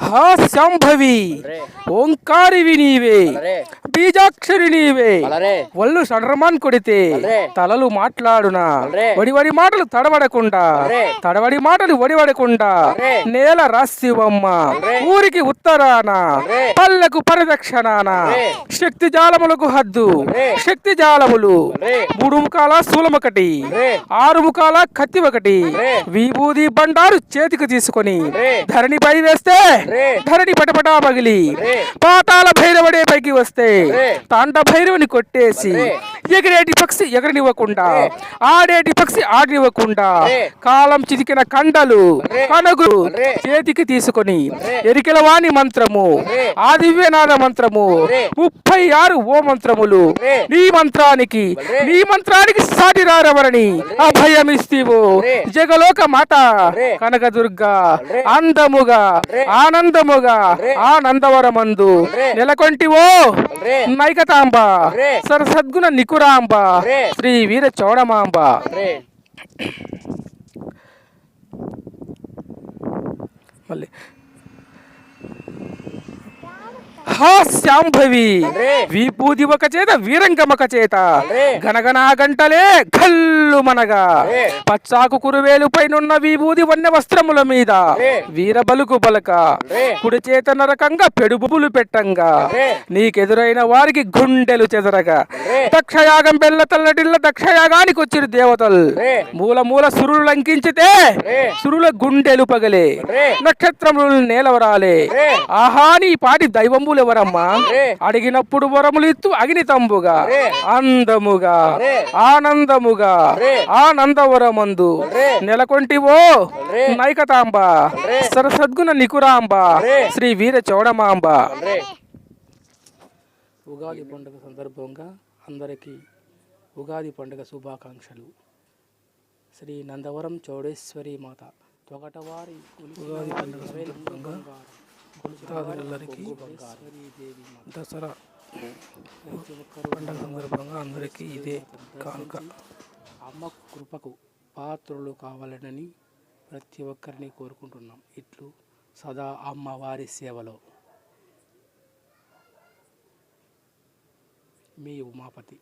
హా శాంభవి ఓంకారివి నీవే బీజాక్షరి నీవే ఒళ్ళు సడరమాన్ కొడితే. తలలు మాట్లాడునా. వడివడి మాటలు తడబడకుండా. తడబడి మాటలు వడివడకుండా. నేల రాసివమ్మ ఊరికి ఉత్తరాన. పల్లెకు పరిరక్షణాన అరే. శక్తి జాలములకు హద్దు. శక్తి జాలములు అరే మూడు ముఖాల శూలమొకటి అరే ఆరు ముఖాల కత్తి ఒకటి. విభూది బండారు చేతికి తీసుకొని. ధరణిపై వేస్తే. ధరణి పటపటా పగిలి. పాతాల భైరవుడే పైకి వస్తే. తాండ భైరవుని కొట్టేసి. ఎగిరేటి పక్షి ఎగరనివ్వకుండా ఆడేటి పక్షి ఆడనివ్వకుండా. కాలం చితికిన కండలు అరే. చేతికి తీసుకొని అరే. ఎరికెల వాణి మంత్రము అరే. ఆ దివ్యనాద మంత్రము. ముప్పై ఆరు ఓ మంత్రములు. నీ మంత్రానికి. నీ మంత్రానికి సాటి రారవరని అభయమిస్తీవు. జగలోక మాత. కనకదుర్గ. అందముగా. ఆనందముగా. ఆనందవరమందు. నెలకొంటివో నైకతాంబ. సరసద్గుణ నికురాంబ అరే. శ్రీ వీర చౌడమాంబ మళ్ళీ. హా శాంభవి అరే. విభూది ఒక చేత వీరంగమక చేత. గనగనా గంటలే గల్లు మనగా. పచ్చాకు కురువేలు పైనున్న విభూది వన్య వస్త్రముల మీద అరే. వీర బలుకు. కుడి చేత నరకంగా పెడుబులు పెట్టంగా. నీకెదురైన వారికి గుండెలు చెదరగా. దక్షయాగం బెల్ల తల్లడిల్ల దక్షయాగానికి వచ్చిన దేవతలు. మూల మూల సురులు లంకించితే. సురుల గుండెలు పగలే. నక్షత్రములు నేలవరాలే. ఆహా నీ పాటి దైవములు ఎవరమ్మా. అడిగినప్పుడు వరములు ఇత్తు అగ్నితంబుగా. అందముగా. ఆనందముగా. ఆనందవరమందు. నెలకొంటివో. నైకతాంబ. సరసద్గుణ నికురాంబ. శ్రీ వీర చౌడమాంబ ఉగాది పండుగ సందర్భంగా అందరికీ ఉగాది పండుగ శుభాకాంక్షలు శ్రీ నందవరం చౌడేశ్వరి మాత తొగటవారి ఉగాది పండుగ సందర్భంగా భక్తాదులందరికీ దసరా పండుగ సందర్భంగా అందరికీ ఇదే కానుక. అమ్మ కృపకు పాత్రలు కావాలనని ప్రతి ఒక్కరిని కోరుకుంటున్నాం. ఇట్లు సదా అమ్మవారి సేవలో. మీ ఉమాపతి.